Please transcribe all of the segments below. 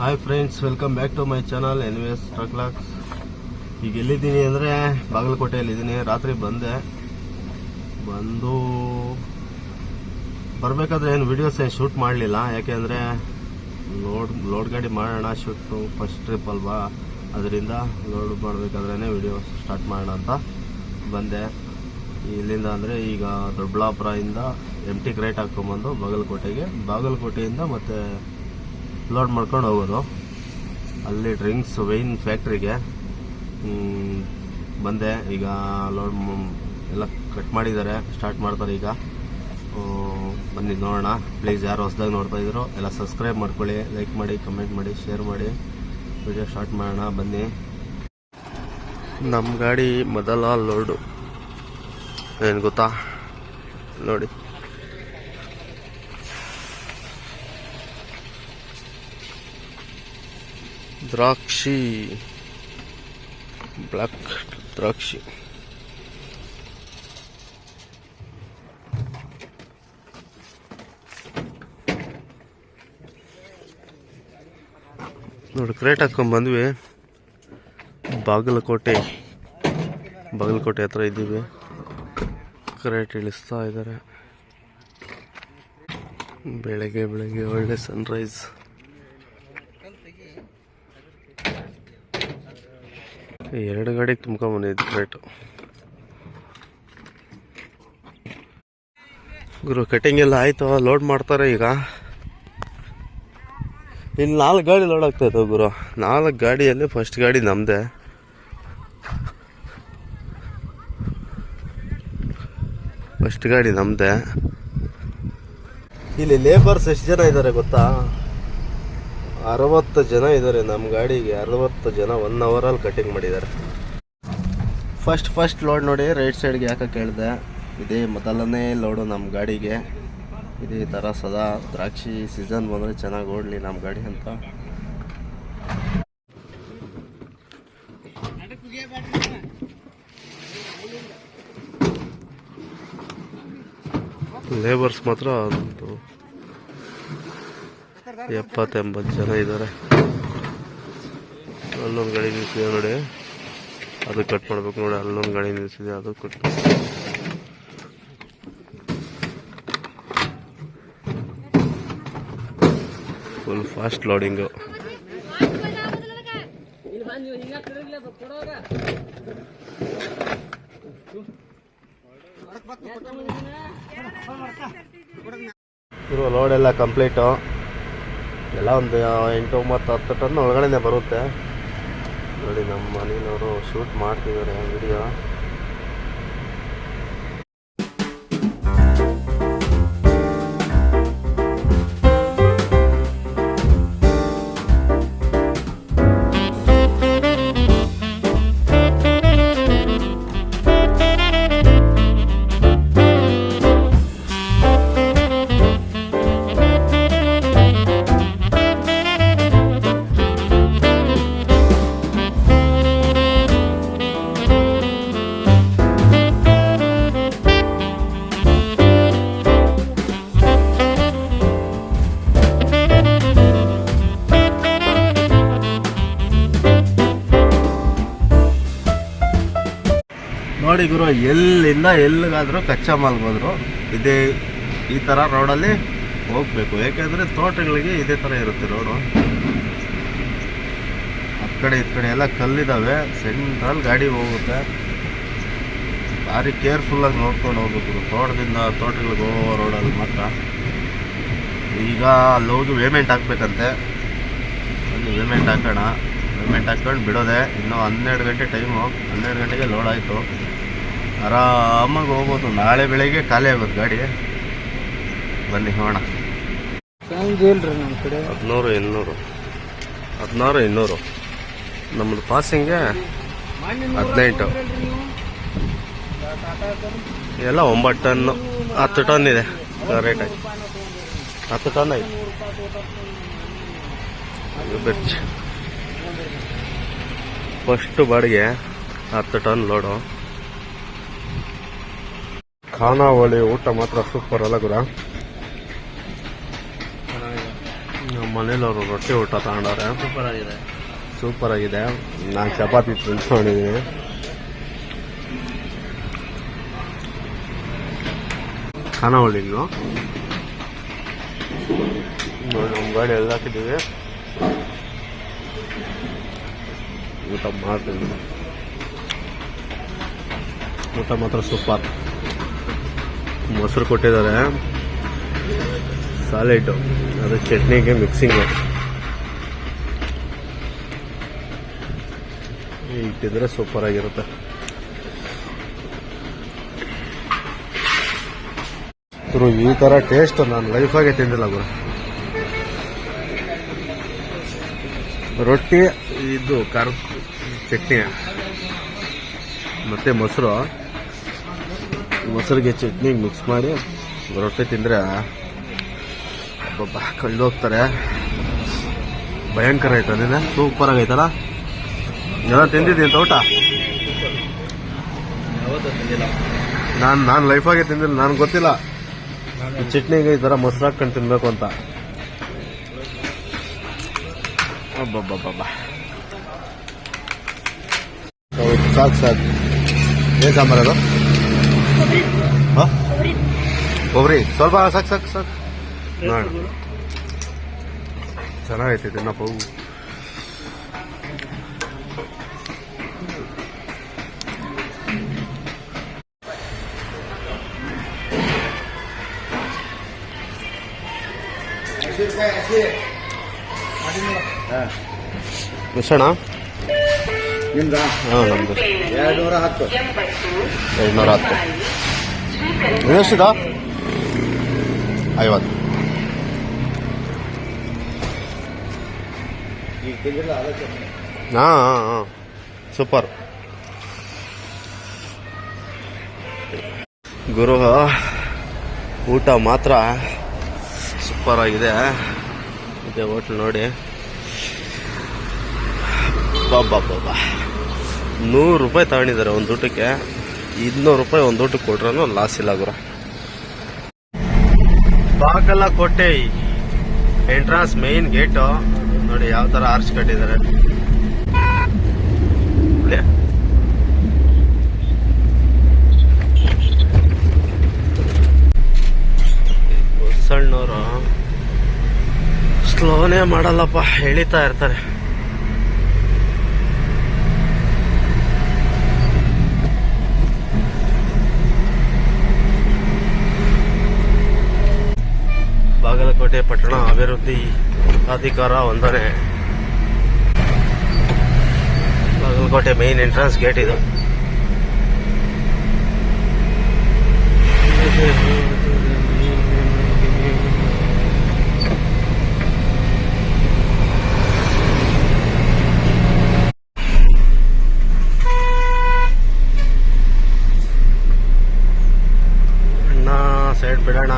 Hi friends welcome back to my channel N V S ಟ್ರಕ್ಲಾಕ್ಸ್ ಈಗ ಎಲ್ಲಿದ್ದೀನಿ ಅಂದರೆ ಬಾಗಲಕೋಟೆಯಲ್ಲಿದ್ದೀನಿ. ರಾತ್ರಿ ಬಂದೆ. ಬಂದು ಬರಬೇಕಾದ್ರೆ ಏನು ವಿಡಿಯೋಸ್ ಏನು ಶೂಟ್ ಮಾಡಲಿಲ್ಲ. ಯಾಕೆಂದರೆ ಲೋಡ್ ಲೋಡ್ ಗಾಡಿ ಮಾಡೋಣ ಶೂಟು ಫಸ್ಟ್ ಟ್ರಿಪ್ ಅಲ್ವಾ? ಅದರಿಂದ ಲೋಡ್ ಮಾಡಬೇಕಾದ್ರೇ ವಿಡಿಯೋ ಸ್ಟಾರ್ಟ್ ಮಾಡೋಣ ಅಂತ ಬಂದೆ. ಇಲ್ಲಿಂದ ಅಂದರೆ ಈಗ ದೊಡ್ಡಬಳ್ಳಾಪುರದಿಂದ ಎಂ ಟಿ ಕ್ರೇಟ್ ಹಾಕ್ಕೊಂಬಂದು ಬಾಗಲಕೋಟೆಗೆ. ಬಾಗಲಕೋಟೆಯಿಂದ ಮತ್ತೆ ಲೋಡ್ ಮಾಡ್ಕೊಂಡು ಹೋಗೋದು. ಅಲ್ಲಿ ಡ್ರಿಂಕ್ಸ್ ವೈನ್ ಫ್ಯಾಕ್ಟ್ರಿಗೆ ಬಂದೆ. ಈಗ ಲೋಡ್ ಎಲ್ಲ ಕಟ್ ಮಾಡಿದ್ದಾರೆ. ಸ್ಟಾರ್ಟ್ ಮಾಡ್ತಾರೆ ಈಗ. ಬನ್ನಿ ನೋಡೋಣ. ಪ್ಲೀಸ್ ಯಾರು ಹೊಸದಾಗಿ ನೋಡ್ತಾ ಇದ್ರು, ಎಲ್ಲ ಸಬ್ಸ್ಕ್ರೈಬ್ ಮಾಡ್ಕೊಳ್ಳಿ. ಲೈಕ್ ಮಾಡಿ ಕಮೆಂಟ್ ಮಾಡಿ ಶೇರ್ ಮಾಡಿ. ವಿಡಿಯೋ ಸ್ಟಾರ್ಟ್ ಮಾಡೋಣ. ಬನ್ನಿ. ನಮ್ಮ ಗಾಡಿ ಮೊದಲ ಲೋಡು ಏನು ಗೊತ್ತಾ? ನೋಡಿ. ದ್ರಾಕ್ಷಿ. ಬ್ಲಾಕ್ ದ್ರಾಕ್ಷಿ. ನೋಡಿ ಕ್ರೇಟ್ ಹಾಕೊಂಡ್ ಬಂದ್ವಿ. ಬಾಗಲಕೋಟೆ. ಬಾಗಲಕೋಟೆ ಹತ್ರ ಇದ್ದೀವಿ. ಕ್ರೇಟ್ ಇಳಿಸ್ತಾ ಇದ್ದಾರೆ ಬೆಳಗ್ಗೆ ಬೆಳಗ್ಗೆ ಒಳ್ಳೆ ಸನ್ರೈಸ್ ಎರಡು ಗಾಡಿಗೆ ತುಂಬ್ಕೊಂಬಂದಿದ್ದು ರೇಟು ಗುರು ಕಟಿಂಗ್ ಎಲ್ಲ ಆಯ್ತು ಲೋಡ್ ಮಾಡ್ತಾರೆ ಈಗ. ಇನ್ನು ನಾಲ್ಕು ಗಾಡಿ ಲೋಡ್ ಆಗ್ತಾಯಿತ್ತು ಗುರು. ನಾಲ್ಕು ಗಾಡಿಯಲ್ಲಿ ಫಸ್ಟ್ ಗಾಡಿ ನಮ್ಮದೇ ಫಸ್ಟ್ ಗಾಡಿ ನಮ್ಮದೇ ಇಲ್ಲಿ ಲೇಬರ್ಸ್ ಎಷ್ಟು ಜನ ಇದ್ದಾರೆ ಗೊತ್ತಾ? ಅರವತ್ತು ಜನ ಇದ್ದಾರೆ ನಮ್ಮ ಗಾಡಿಗೆ ಅರವತ್ತು ಜನ ಒನ್ ಅವರಲ್ಲಿ ಕಟಿಂಗ್ ಮಾಡಿದ್ದಾರೆ. ಫಸ್ಟ್ ಫಸ್ಟ್ ಲೋಡ್ ನೋಡಿ ರೈಟ್ ಸೈಡ್ಗೆ ಯಾಕೆ ಕೇಳಿದೆ. ಇದೇ ಮೊದಲನೇ ಲೋಡು ನಮ್ಮ ಗಾಡಿಗೆ. ಇದೇ ಥರ ಸದಾ ದ್ರಾಕ್ಷಿ ಸೀಸನ್ ಬಂದರೆ ಚೆನ್ನಾಗಿ ಓಡಲಿ ನಮ್ಮ ಗಾಡಿ ಅಂತ. ಲೇಬರ್ಸ್ ಮಾತ್ರ ಎಪ್ಪತ್ತೆಂಬತ್ತು ಜನ ಇದ್ದಾರೆ. ಅಲ್ಲೊಂದು ಗಾಡಿ ನಿಲ್ಸಿದೆ ನೋಡಿ. ಅದು ಕಟ್ ಮಾಡ್ಬೇಕು ನೋಡಿ ಅಲ್ಲೊಂದು ಗಾಡಿ ನಿಲ್ಸಿದೆ ಅದು ಕಟ್ ಫುಲ್ ಫಾಸ್ಟ್ ಲೋಡಿಂಗು ಇವರು ಲೋಡ್ ಎಲ್ಲ ಕಂಪ್ಲೀಟು ಎಲ್ಲ ಒಂದು ಎಂಟು ಒಂಬತ್ತು ಹತ್ತು ಟನ್ ಒಳಗಡೆನೆ ಬರುತ್ತೆ. ನೋಡಿ ನಮ್ಮ ಮನೆಯವರು ಶೂಟ್ ಮಾಡ್ತಿದ್ದಾರೆ ವಿಡಿಯೋ ಗುರು ಎಲ್ಲಿಂದ ಎಲ್ಲಿಗಾದರೂ ಕಚ್ಚಾ ಮಾಲ್ಗೆ ಹೋದ್ರು ಇದೇ ಈ ಥರ ರೋಡಲ್ಲಿ ಹೋಗಬೇಕು. ಯಾಕೆಂದರೆ ತೋಟಗಳಿಗೆ ಇದೇ ಥರ ಇರುತ್ತೆ ರೋಡು ಆ ಕಡೆ ಈ ಕಡೆ ಎಲ್ಲ ಕಲ್ಲಿದ್ದಾವೆ ಸೆಂಟ್ರಲ್ ಗಾಡಿ ಹೋಗುತ್ತೆ. ಭಾರಿ ಕೇರ್ಫುಲ್ಲಾಗಿ ನೋಡ್ಕೊಂಡು ಹೋಗ್ಬೇಕು. ತೋಟದಿಂದ ತೋಟಗಳಿಗೆ ಹೋಗೋ ರೋಡಲ್ಲಿ ಮಾತ್ರ. ಈಗ ಅಲ್ಲಿ ಹೋಗಿ ಪೇಮೆಂಟ್ ಹಾಕ್ಬೇಕಂತೆ. ಅಲ್ಲಿ ಪೇಮೆಂಟ್ ಹಾಕೋಣ. ಪೇಮೆಂಟ್ ಹಾಕ್ಕೊಂಡು ಬಿಡೋದೆ. ಇನ್ನೂ ಹನ್ನೆರಡು ಗಂಟೆ ಟೈಮು ಹನ್ನೆರಡು ಗಂಟೆಗೆ ಲೋಡ್ ಆಯಿತು. ಆರಾಮಾಗಿ ಹೋಗ್ಬೋದು. ನಾಳೆ ಬೆಳಗ್ಗೆ ಖಾಲಿ ಆಗೋದು ಗಾಡಿ. ಬನ್ನಿ ಹೋಗೋಣ. ನಮ್ಮ ಕಡೆ? ಹದಿನೂರು ಇನ್ನೂರು. ಹದಿನಾರು ಇನ್ನೂರು. ನಮ್ಮದು ಪಾಸಿಂಗ್ ಹದಿನೆಂಟು. ಎಲ್ಲ ಒಂಬತ್ತು ಟನ್ನು ಹತ್ತು ಟನ್ ಇದೆ. ರೇಟಾಗಿ ಹತ್ತು ಟನ್ ಐತೆ ಬೆಚ್ಚ ಫಸ್ಟ್ ಬಾಡಿಗೆ ಹತ್ತು ಟನ್ ಲೋಡು ಖಾನಾವಳಿ ಊಟ ಮಾತ್ರ ಸೂಪರ್ ಅಲ್ಲ ಗುರ. ನಮ್ಮ ಮನೇಲಿ ಅವರು ರೊಟ್ಟಿ ಊಟ ತಗೊಂಡವ್ರೆ. ಸೂಪರ್ ಆಗಿದೆ. ಸೂಪರ್ ಆಗಿದೆ. ನಾನು ಚಪಾತಿ ತಿನ್ಕೊಂಡಿದ್ದೀನಿ ಖಾನಾವಳಿ ನಮ್ಮ ಗಾಡಿ ಎಲ್ಲ ಹಾಕಿದ್ದೀವಿ ಊಟ ಮಾಡ್ತೀನಿ. ಊಟ ಮಾತ್ರ ಸೂಪರ್ ಮೊಸರು ಕೊಟ್ಟಿದ್ದಾರೆ. ಸಾಲೆಟು ಅದು ಚಟ್ನಿಗೆ ಮಿಕ್ಸಿಂಗು ಇಟ್ಟಿದ್ರೆ ಸೂಪರ್ ಆಗಿರುತ್ತೆ. ಗುರು ಈ ಥರ ಟೇಸ್ಟ್ ನಾನು ಲೈಫಾಗೆ ತಿಂದಿಲ್ಲ ಗುರು. ರೊಟ್ಟಿ, ಇದು ಖಾರ ಚಟ್ನಿ. ಮತ್ತೆ ಮೊಸರು. ಮೊಸರಿಗೆ ಚಟ್ನಿ ಮಿಕ್ಸ್ ಮಾಡಿ ರೊಟ್ಟಿ ತಿಂದರೆ ಒಬ್ಬೊಬ್ಬ ಕಳ್ದೋಗ್ತಾರೆ ಭಯಂಕರ ಆಯ್ತು ಅದೇನೆ? ಸೂಪರ್ ಆಗೈತಲ್ಲ? ಎಲ್ಲ ತಿಂದಿದ್ದೀನಿ ತಿಂದಿಲ್ಲ ನಾನು ನಾನು ಲೈಫಾಗೆ ತಿಂದಿಲ್ಲ ನನಗೆ ಗೊತ್ತಿಲ್ಲ. ಚಟ್ನಿಗೆ ಈ ಥರ ಮೊಸರು ಹಾಕ್ಕೊಂಡು ತಿನ್ಬೇಕು ಅಂತ. ಸಾಕು ಸಾಕು. ಏನು ಸಾಂಬಾರು ಕೊಬ್ಬರಿ ಸ್ವಲ್ಪ ಸಾಕು ಸಾಕು ಸಾಕು. ನೋಡಿ. ಚೆನ್ನಾಗೈತೆ ತಿನ್ನಪ್ಪ ಹೂವು ಮಿಶ್ರಣ ನಿಮ್ದ? ಹಾಂ ನಮ್ಮದು ಎರಡು ನೂರ ಹತ್ತು. ಎರಡುನೂರ ಹತ್ತು. ಎಷ್ಟಿದ ಐವತ್ತು. ಹಾಂ ಹಾಂ ಹಾಂ. ಸೂಪರ್. ಗುರು, ಊಟ ಮಾತ್ರ ಸೂಪರ್ ಆಗಿದೆ. ಇದೆ ಹೋಟ್ಲ್ ನೋಡಿ. ಬಾಬಾ ಬಾಬಾ ನೂರು ರೂಪಾಯಿ ತಗೊಂಡಿದ್ದಾರೆ ಒಂದು ಊಟಕ್ಕೆ. ಇನ್ನೂರು ರೂಪಾಯಿ ಒಂದು ಊಟಕ್ಕೆ ಕೊಟ್ರೂ ಲಾಸ್ ಇಲ್ಲ ಗುರು. ಕೊಟ್ಟೆ ಎಂಟ್ರಾನ್ಸ್ ಮೇನ್ ಗೇಟು ನೋಡಿ ಯಾವ ತರ ಆರ್ಚ್ ಕಟ್ಟಿದ್ದಾರೆ. ಸಣ್ಣವರು ಸ್ಲೋನೇ ಮಾಡಲ್ಲಪ್ಪ, ಎಳಿತಾ ಇರ್ತಾರೆ. ಬಾಗಲಕೋಟೆ ಪಟ್ಟಣ ಅಭಿವೃದ್ಧಿ ಪ್ರಾಧಿಕಾರ ಒಂದನೇ ಬಾಗಲಕೋಟೆ ಮೇನ್ ಎಂಟ್ರೆನ್ಸ್ ಗೇಟ್ ಇದು ಅಣ್ಣ ಸೈಡ್ ಬಿಡೋಣ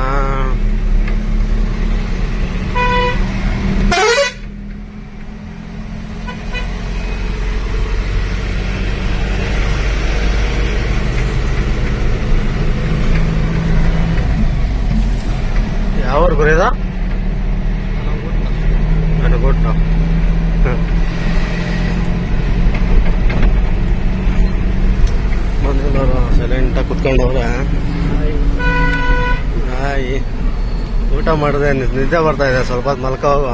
ಯಾವ ಗುರಿದ ಅನುಗುಟ್ಟ ಬಂದಿಲ್ಲವರು ಸೈಲೆಂಟಾಗಿ ಕುತ್ಕೊಂಡವ್ರೆ ಹಾಯ್ ಊಟ ಮಾಡಿದೆ ನಿದ್ದೆ ಬರ್ತಾ ಇದೆ, ಸ್ವಲ್ಪ ಹೊತ್ತು ಮಲ್ಕ ಹೋಗುವ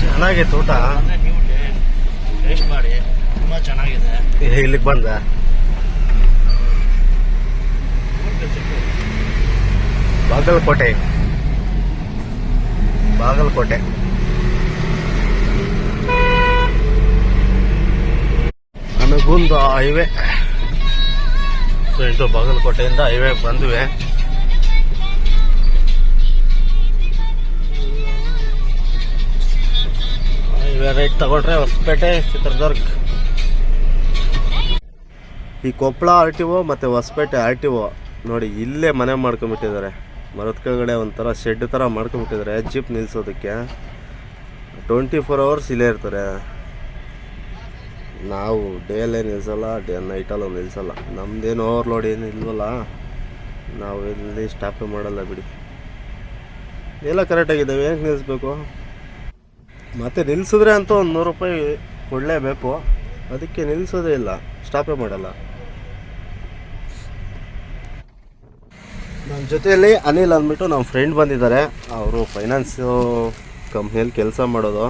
ಚೆನ್ನಾಗಿತ್ತು ಊಟ. ಮಾಡಿ ತುಂಬ ಚೆನ್ನಾಗಿದೆ ಇಲ್ಲಿಗೆ ಬಂದೆ. ಬಾಗಲಕೋಟೆ. ಬಾಗಲಕೋಟೆ. ಅನಗುಂದ ಹೈವೇ. ಸೊ ಇದು ಬಾಗಲಕೋಟೆಯಿಂದ ಹೈವೇ ಬಂದ್ವಿ. ಹೈವೇ ರೈಟ್ ತಗೊಂಡ್ರೆ ಹೊಸಪೇಟೆ ಚಿತ್ರದುರ್ಗ. ಈ ಕೊಪ್ಪಳ ಆರ್ ಟಿ ಓ ಮತ್ತು ಹೊಸಪೇಟೆ ಆರ್ ಟಿ ಒ ನೋಡಿ ಇಲ್ಲೇ ಮನೆ ಮಾಡ್ಕೊಂಬಿಟ್ಟಿದ್ದಾರೆ ಮರದ ಕೆಳಗಡೆ ಒಂಥರ ಶೆಡ್ ಥರ ಮಾಡ್ಕೊಂಬಿಟ್ಟಿದ್ದಾರೆ ಜಿಪ್ ನಿಲ್ಸೋದಕ್ಕೆ. ಟ್ವೆಂಟಿ ಫೋರ್ ಅವರ್ಸ್ ಇಲ್ಲೇ ಇರ್ತಾರೆ. ನಾವು ಡೇಲೇ ನಿಲ್ಲಿಸಲ್ಲ ಡೇ ನೈಟಲ್ಲೂ ನಿಲ್ಲಿಸಲ್ಲ ನಮ್ಮದೇನು ಓವರ್ಲೋಡ್ ಏನು ಇಲ್ವಲ್ಲ, ನಾವು ಇಲ್ಲಿ ಸ್ಟಾಪೇ ಮಾಡಲ್ಲ ಬಿಡಿ. ಎಲ್ಲ ಕರೆಕ್ಟಾಗಿದ್ದಾವೆ ಏನಕ್ಕೆ ನಿಲ್ಲಿಸ್ಬೇಕು ಮತ್ತೆ ನಿಲ್ಲಿಸಿದ್ರೆ ಅಂತೂ ಒಂದು ನೂರು ರೂಪಾಯಿ ಕೊಡಲೇಬೇಕು ಅದಕ್ಕೆ ನಿಲ್ಲಿಸೋದೇ ಇಲ್ಲ ಸ್ಟಾಪೇ ಮಾಡಲ್ಲ. ನನ್ನ ಜೊತೆಯಲ್ಲಿ ಅನಿಲ್ ಅಂದ್ಬಿಟ್ಟು ನಮ್ಮ ಫ್ರೆಂಡ್ ಬಂದಿದ್ದಾರೆ. ಅವರು ಫೈನಾನ್ಸು ಕಂಪ್ನಿಯಲ್ಲಿ ಕೆಲಸ ಮಾಡೋದು.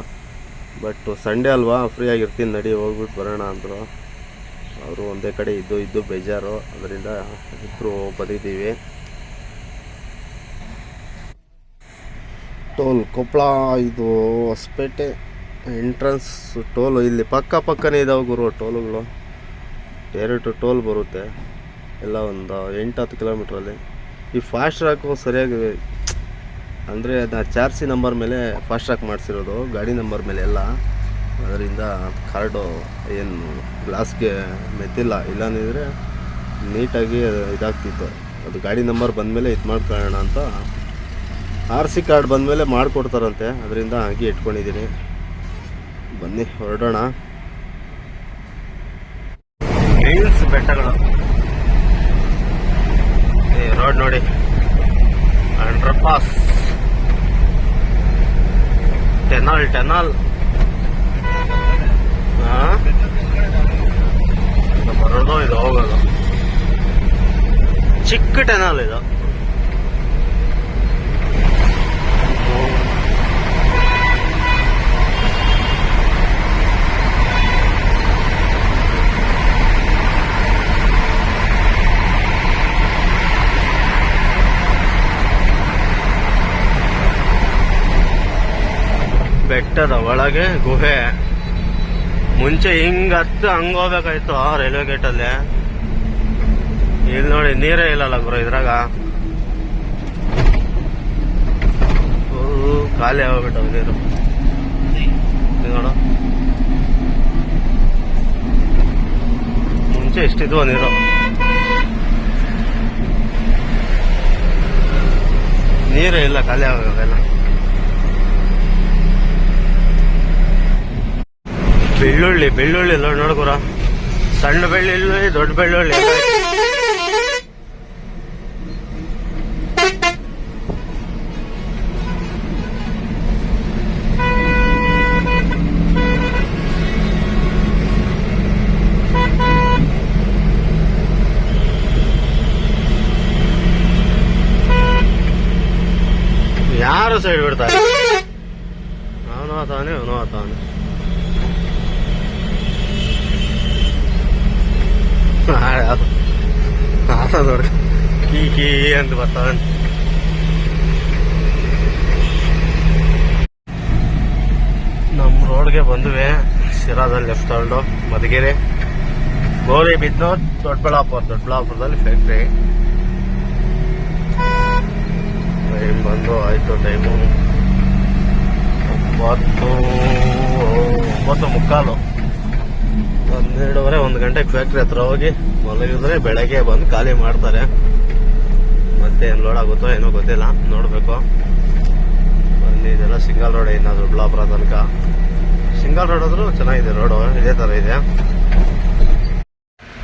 ಬಟ್ ಸಂಡೇ ಅಲ್ವಾ ಫ್ರೀ ಆಗಿರ್ತೀನಿ, ನಡಿ ಹೋಗ್ಬಿಟ್ಟು ಬರೋಣ ಅಂದರು. ಅವರು ಒಂದೇ ಕಡೆ ಇದ್ದು ಇದ್ದು ಬೇಜಾರು. ಅದರಿಂದ ಇಬ್ಬರು ಬಂದಿದ್ದೀವಿ. ಟೋಲ್ ಕೊಪ್ಪಳ ಇದು ಹೊಸಪೇಟೆ ಎಂಟ್ರೆನ್ಸ್ ಟೋಲು. ಇಲ್ಲಿ ಪಕ್ಕ ಪಕ್ಕನೇ ಇದಾವೆ ಗುರು ಟೋಲುಗಳು. ಎರಡು ಟೋಲ್ ಬರುತ್ತೆ. ಎಲ್ಲ ಒಂದು ಎಂಟು ಹತ್ತು ಕಿಲೋಮೀಟ್ರಲ್ಲಿ ಈ ಫಾಸ್ಟ್ ಟ್ರ್ಯಾಕು ಸರಿಯಾಗಿ ಅಂದರೆ ಅದನ್ನ ಚಾರ್ಸಿ ನಂಬರ್ ಮೇಲೆ ಫಾಸ್ಟ್ ಟ್ರ್ಯಾಕ್ ಮಾಡಿಸಿರೋದು, ಗಾಡಿ ನಂಬರ್ ಮೇಲೆ ಎಲ್ಲ. ಅದರಿಂದ ಕಾರ್ಡು ಏನು ಗ್ಲಾಸ್ಗೆ ಮೆತ್ತಿಲ್ಲ. ಇಲ್ಲಾಂದಿದ್ರೆ ನೀಟಾಗಿ ಇದಾಗ್ತಿತ್ತು. ಅದು ಗಾಡಿ ನಂಬರ್ ಬಂದಮೇಲೆ ಇದು ಮಾಡ್ಕೊಳ್ಳೋಣ ಅಂತ. ಆರ್ ಸಿ ಕಾರ್ಡ್ ಬಂದಮೇಲೆ ಮಾಡಿಕೊಡ್ತಾರಂತೆ. ಅದರಿಂದ ಹಾಗೆ ಇಟ್ಕೊಂಡಿದ್ದೀನಿ. ಬನ್ನಿ, ಹೊರಡೋಣ. ಬೆಟ್ಟಗಳು ರೋಡ್ ನೋಡಿ. ಅಂಡರ್ ಪಾಸ್ ಟೆನಾಲ್ ಟೆನಾಲ್ ಬರೋದು ಇದು ಹೋಗೋದು. ಚಿಕ್ಕ ಟೆನಾಲ್ ಇದು. ಬೆಟ್ಟದ ಒಳಗೆ ಗುಹೆ. ಮುಂಚೆ ಹಿಂಗ್ ಹತ್ತು ಹಂಗ ಹೋಗ್ಬೇಕಾಯ್ತು ರೈಲ್ವೆ ಗೇಟಲ್ಲಿ ಇಲ್ಲಿ ನೋಡಿ ನೀರೇ ಇಲ್ಲಲ್ಲ ಗುರು ಇದ್ರಾಗ. ಖಾಲಿ ಆಗ್ಬಿಟ್ಟು ನೀರು. ನೋಡು. ಮುಂಚೆ ಎಷ್ಟಿದ್ವು ನೀರು. ನೀರೇ ಇಲ್ಲ, ಖಾಲಿ ಆಗೋದೆಲ್ಲ ಬೆಳ್ಳುಳ್ಳಿ ಬೆಳ್ಳುಳ್ಳಿ ನೋಡಿ ನೋಡ್ಕೊರ ಸಣ್ಣ ಬೆಳ್ಳುಳ್ಳಿ ದೊಡ್ಡ ಬೆಳ್ಳುಳ್ಳಿ. ಯಾರು ಸೈಡ್ ಬಿಡ್ತಾರೆ? ಅವನು ಆತಾನೆ ಅವನು ಆತವನೇ ನೋಡಿ ಕೀ ಕೀ ಅಂತ ಬರ್ತಾವೆ ನಮ್ಮ ರೋಡ್ಗೆ ಬಂದ್ವಿ. ಶಿರಾದಲ್ಲಿ ಲೆಫ್ಟ್ ತಗೊಂಡು ಮಧುಗಿರಿ. ಗೋಲಿ ಬಿದ್ದು ದೊಡ್ಡಬಳ್ಳಾಪುರ ದೊಡ್ಡಬಳ್ಳಾಪುರದಲ್ಲಿ ಫ್ಯಾಕ್ಟ್ರಿ ಟೈಮ್ ಬಂದು ಆಯ್ತು ಟೈಮು ಒಂಬತ್ತು ಒಂಬತ್ತು ಮುಕ್ಕಾಲು. ಹನ್ನೆರಡುವರೆ, ಒಂದು ಗಂಟೆಗೆ ಫ್ಯಾಕ್ಟ್ರಿ ಹತ್ರ ಹೋಗಿ ಮಲಗಿದ್ರೆ ಬೆಳಗ್ಗೆ ಬಂದು ಖಾಲಿ ಮಾಡ್ತಾರೆ. ಮತ್ತೆ ಏನು ಲೋಡ್ ಆಗುತ್ತೋ ಏನೋ ಗೊತ್ತಿಲ್ಲ, ನೋಡಬೇಕು. ಬನ್ನಿ, ಇದೆಲ್ಲ ಸಿಂಗಲ್ ರೋಡ್ ಇನ್ನು ದೊಡ್ಡಬಳ್ಳಾಪುರ ತನಕ. ಸಿಂಗಲ್ ರೋಡ್ ಆದರೂ ಚೆನ್ನಾಗಿದೆ ರೋಡು ಇದೇ ಥರ ಇದೆ.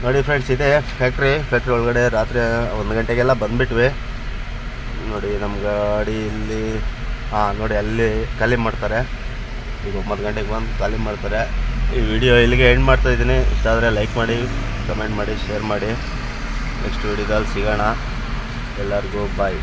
ನೋಡಿ ಫ್ರೆಂಡ್ಸ್ ಇದೆ ಫ್ಯಾಕ್ಟ್ರಿ ಫ್ಯಾಕ್ಟ್ರಿ ಒಳಗಡೆ ರಾತ್ರಿ ಒಂದು ಗಂಟೆಗೆಲ್ಲ ಬಂದ್ಬಿಟ್ವಿ. ನೋಡಿ ನಮ್ಮ ಗಾಡಿ ಇಲ್ಲಿ, ಹಾಂ, ನೋಡಿ, ಅಲ್ಲಿ ಖಾಲಿ ಮಾಡ್ತಾರೆ. ಈಗ ಒಂಬತ್ತು ಗಂಟೆಗೆ ಬಂದು ಖಾಲಿ ಮಾಡ್ತಾರೆ. ಈ ವಿಡಿಯೋ ಇಲ್ಲಿಗೆ ಎಂಡ್ ಮಾಡ್ತಾ ಇದ್ದೀನಿ. ಇಷ್ಟ ಆದರೆ ಲೈಕ್ ಮಾಡಿ ಕಮೆಂಟ್ ಮಾಡಿ ಶೇರ್ ಮಾಡಿ. ನೆಕ್ಸ್ಟ್ ವಿಡಿಯೋದಲ್ಲಿ ಸಿಗೋಣ. ಎಲ್ಲರಿಗೂ ಬಾಯ್